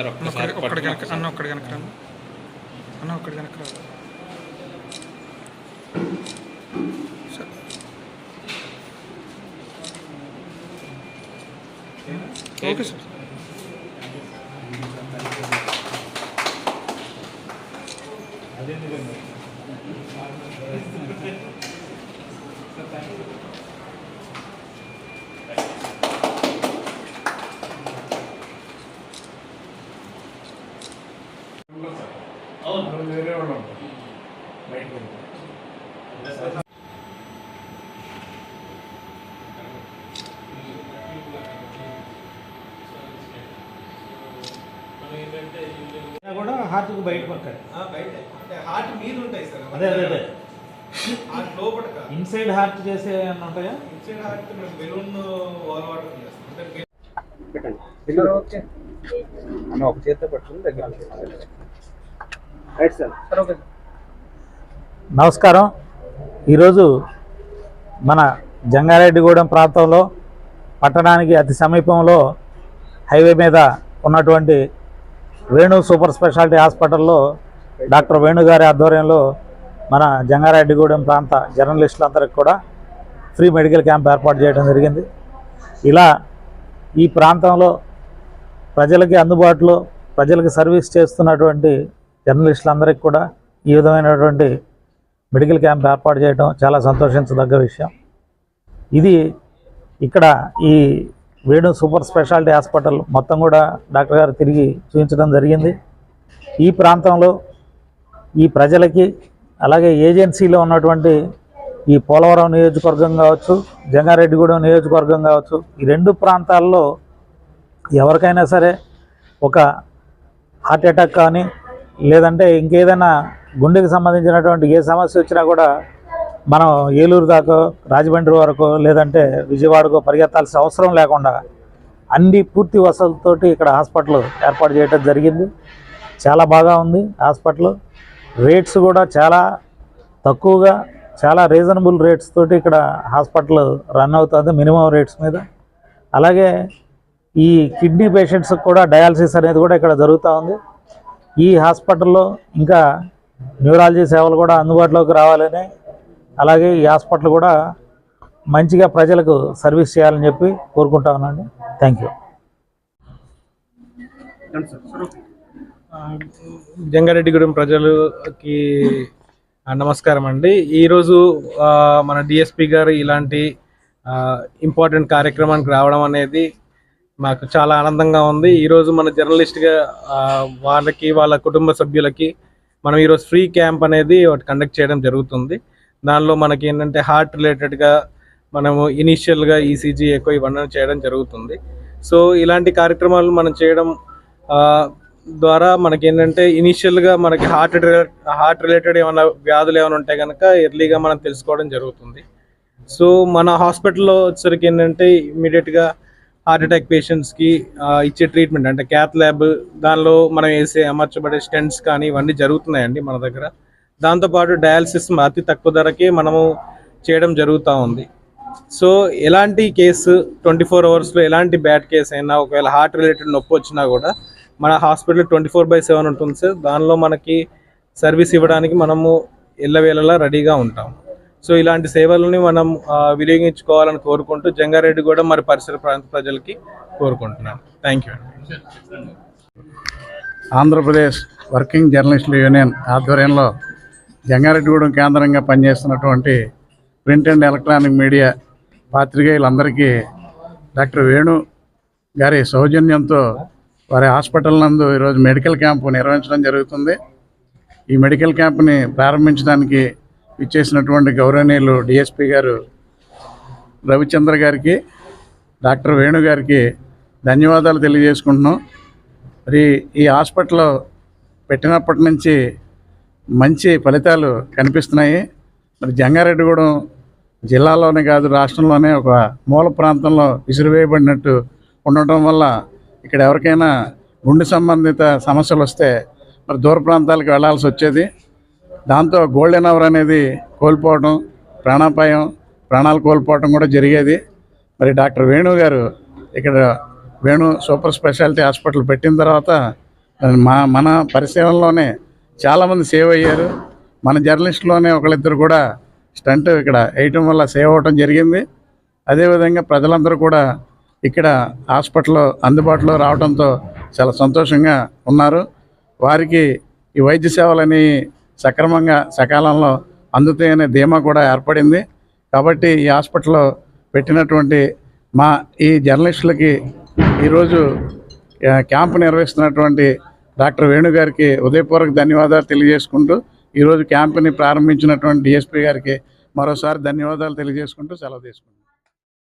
Sir ఒక్కసారి ఒక్కడి కనుక అన్న ఒక్కడి కనుక రండి. అన్న ఒక్కడి కనుక ఓకే సార్. వేరే కూడా హార్ట్కి బయట పక్కన ఆ, బయట. అంటే హార్ట్ మీద ఉంటాయి సార్ అదే అదే అదే. హార్ట్ లోపల కాదు. ఇన్సైడ్ హార్ట్ చేసే ఏమన్నా ఉంటాయా? ఇన్సైడ్ హార్ట్ మేము బెలూన్ వాల్ వాటర్ చేస్తాం. అంటే అన్న ఒక చేతితో పట్టుకుని దగ్గర. Right sir sir okay. నమస్కారం. ఈరోజు మన జంగారెడ్డిగూడెం ప్రాంతంలో పట్టణానికి అతి సమీపంలో హైవే మీద ఉన్నటువంటి వేణు సూపర్ స్పెషాలిటీ హాస్పిటల్లో డాక్టర్ వేణు గారి ఆధ్వర్యంలో మన జంగారెడ్డిగూడెం ప్రాంత జర్నలిస్టులందరికీ కూడా ఫ్రీ మెడికల్ క్యాంప్ ఏర్పాటు చేయడం జరిగింది. ఇలా ఈ ప్రాంతంలో ప్రజలకి అందుబాటులో ప్రజలకు సర్వీస్ చేస్తున్నటువంటి జర్నలిస్టులందరికీ కూడా ఈ విధమైనటువంటి మెడికల్ క్యాంప్ ఏర్పాటు చేయడం చాలా సంతోషించదగ్గ విషయం. ఇది ఇక్కడ ఈ వేణు సూపర్ స్పెషాలిటీ హాస్పిటల్ మొత్తం కూడా డాక్టర్ గారు తిరిగి చూపించడం జరిగింది. ఈ ప్రాంతంలో ఈ ప్రజలకి అలాగే ఏజెన్సీలో ఉన్నటువంటి ఈ పోలవరం నియోజకవర్గం కావచ్చు జంగారెడ్డిగూడెం నియోజకవర్గం కావచ్చు ఈ రెండు ప్రాంతాల్లో ఎవరికైనా సరే ఒక హార్ట్ అటాక్ కానీ లేదంటే ఇంకేదైనా గుండెకి సంబంధించినటువంటి ఏ సమస్య వచ్చినా కూడా మనం ఏలూరు దాకా రాజమండ్రి వరకు లేదంటే విజయవాడకు పరిగెత్తాల్సిన అవసరం లేకుండా అన్ని పూర్తి వసతులతోటి ఇక్కడ హాస్పిటల్ ఏర్పాటు చేయడం జరిగింది. చాలా బాగా ఉంది హాస్పిటల్. రేట్స్ కూడా చాలా తక్కువగా చాలా రీజనబుల్ రేట్స్ తోటి ఇక్కడ హాస్పిటల్ రన్ అవుతుంది మినిమం రేట్స్ మీద. అలాగే ఈ కిడ్నీ పేషెంట్స్కి కూడా డయాలసిస్ అనేది కూడా ఇక్కడ జరుగుతూ ఉంది. ఈ హాస్పిటల్లో ఇంకా న్యూరాలజీ సేవలు కూడా అందుబాటులోకి రావాలని అలాగే ఈ హాస్పిటల్ కూడా మంచిగా ప్రజలకు సర్వీస్ చేయాలని చెప్పి కోరుకుంటా ఉన్నాండి థ్యాంక్ యూ జంగారెడ్డిగూడెం ప్రజలకి నమస్కారం అండి. ఈరోజు మన డిఎస్పి గారు ఇలాంటి ఇంపార్టెంట్ కార్యక్రమానికి రావడం అనేది మాకు చాలా ఆనందంగా ఉంది. ఈరోజు మన జర్నలిస్ట్గా వాళ్ళకి వాళ్ళ కుటుంబ సభ్యులకి మనం ఈరోజు ఫ్రీ క్యాంప్ అనేది ఒకటి కండక్ట్ చేయడం జరుగుతుంది. దానిలో మనకి ఏంటంటే హార్ట్ రిలేటెడ్గా మనము ఇనీషియల్గా ఈసీజీ ఎక్కువ ఇవన్నీ చేయడం జరుగుతుంది. సో ఇలాంటి కార్యక్రమాలు మనం చేయడం ద్వారా మనకి ఏంటంటే ఇనీషియల్గా మనకి హార్ట్ హార్ట్ రిలేటెడ్ ఏమైనా వ్యాధులు ఏమైనా ఉంటే కనుక ఎర్లీగా మనం తెలుసుకోవడం జరుగుతుంది. సో మన హాస్పిటల్లో వచ్చేసరికి ఏంటంటే ఇమీడియట్గా హార్ట్ అటాక్ పేషెంట్స్కి ఇచ్చే ట్రీట్మెంట్ అంటే క్యాత్ ల్యాబ్ దానిలో మనం వేసే అమర్చబడే స్టెంట్స్ కానీ ఇవన్నీ జరుగుతున్నాయండి మన దగ్గర. దాంతోపాటు డయాలసిస్ అతి తక్కువ ధరకే మనము చేయడం జరుగుతూ ఉంది. సో ఎలాంటి కేసు ట్వంటీ ఫోర్ అవర్స్లో ఎలాంటి బ్యాడ్ కేసు అయినా ఒకవేళ హార్ట్ రిలేటెడ్ నొప్పి వచ్చినా కూడా మన hospital twenty four by seven ఉంటుంది సార్. దానిలో మనకి సర్వీస్ ఇవ్వడానికి మనము ఎల్లవేళలా రెడీగా ఉంటాం. సో ఇలాంటి సేవలని మనం వినియోగించుకోవాలని కోరుకుంటూ జంగారెడ్డి కూడా మరి పరిసర ప్రాంత ప్రజలకి కోరుకుంటున్నాను థ్యాంక్ యూ అండి ఆంధ్రప్రదేశ్ వర్కింగ్ జర్నలిస్టుల యూనియన్ ఆధ్వర్యంలో జంగారెడ్డిగూడెం కేంద్రంగా పనిచేస్తున్నటువంటి ప్రింట్ అండ్ ఎలక్ట్రానిక్ మీడియా పాత్రికేయులందరికీ డాక్టర్ వేణు గారి సౌజన్యంతో వారి హాస్పిటల్ నందు ఈరోజు మెడికల్ క్యాంపు నిర్వహించడం జరుగుతుంది. ఈ మెడికల్ క్యాంప్ని ప్రారంభించడానికి ఇచ్చేసినటువంటి గౌరవనీయులు డిఎస్పి గారు రవిచంద్ర గారికి డాక్టర్ వేణు గారికి ధన్యవాదాలు తెలియజేసుకుంటున్నాం. మరి ఈ హాస్పిటల్ పెట్టినప్పటి నుంచి మంచి ఫలితాలు కనిపిస్తున్నాయి. మరి జంగారెడ్డిగూడెం జిల్లాలోనే కాదు రాష్ట్రంలోనే ఒక మూల ప్రాంతంలో విసిరివేయబడినట్టు ఉండటం వల్ల ఇక్కడ ఎవరికైనా గుండె సంబంధిత సమస్యలు వస్తే మరి దూర ప్రాంతాలకు వెళ్ళాల్సి వచ్చేది. దాంతో గోల్డెన్ అవర్ అనేది కోల్పోవడం ప్రాణాపాయం ప్రాణాలు కోల్పోవడం కూడా జరిగేది. మరి డాక్టర్ వేణు గారు ఇక్కడ వేణు సూపర్ స్పెషాలిటీ హాస్పిటల్ పెట్టిన తర్వాత మా మన పరిశీలనలోనే చాలామంది సేవ్ అయ్యారు. మన జర్నలిస్టులోనే ఒకళ్ళిద్దరు కూడా స్టంట్ ఇక్కడ వేయటం వల్ల సేవ్ అవ్వటం జరిగింది. అదేవిధంగా ప్రజలందరూ కూడా ఇక్కడ హాస్పిటల్లో అందుబాటులో రావడంతో చాలా సంతోషంగా ఉన్నారు. వారికి ఈ వైద్య సేవలని సక్రమంగా సకాలంలో అందుతాయనే ధీమా కూడా ఏర్పడింది. కాబట్టి ఈ హాస్పిటల్లో పెట్టినటువంటి మా ఈ జర్నలిస్టులకి ఈరోజు క్యాంపు నిర్వహిస్తున్నటువంటి డాక్టర్ వేణు గారికి ఉదయపూర్వక ధన్యవాదాలు తెలియజేసుకుంటూ ఈరోజు క్యాంపుని ప్రారంభించినటువంటి డిఎస్పీ గారికి మరోసారి ధన్యవాదాలు తెలియజేసుకుంటూ సెలవు తీసుకుంటాం